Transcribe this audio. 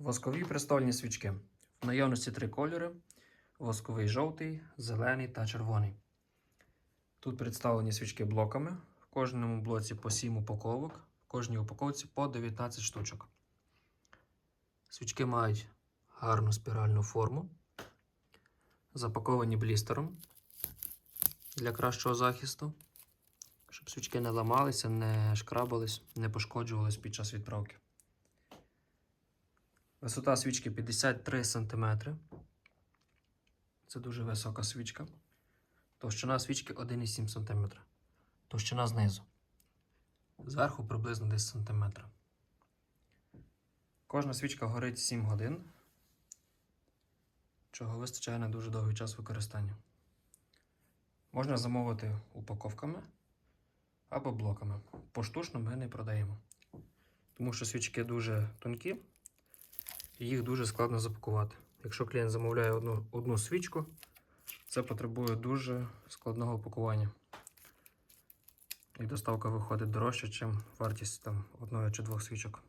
Воскові престольні свічки. В наявності три кольори: восковий жовтий, зелений та червоний. Тут представлені свічки блоками. В кожному блоці по 7 упаковок, в кожній упаковці по 19 штучок. Свічки мають гарну спіральну форму, запаковані блістером для кращого захисту, щоб свічки не ламалися, не шкрабались, не пошкоджувались під час відправки. Висота свічки 53 см. Це дуже висока свічка. Товщина свічки 1,7 см. Товщина знизу. Зверху приблизно десь см. Кожна свічка горить 7 годин, чого вистачає на дуже довгий час використання. Можна замовити упаковками або блоками. Поштучно ми не продаємо. Тому що свічки дуже тонкі їх дуже складно запакувати. Якщо клієнт замовляє одну, одну свічку, це потребує дуже складного пакування. І доставка виходить дорожче, ніж вартість там, одної чи двох свічок.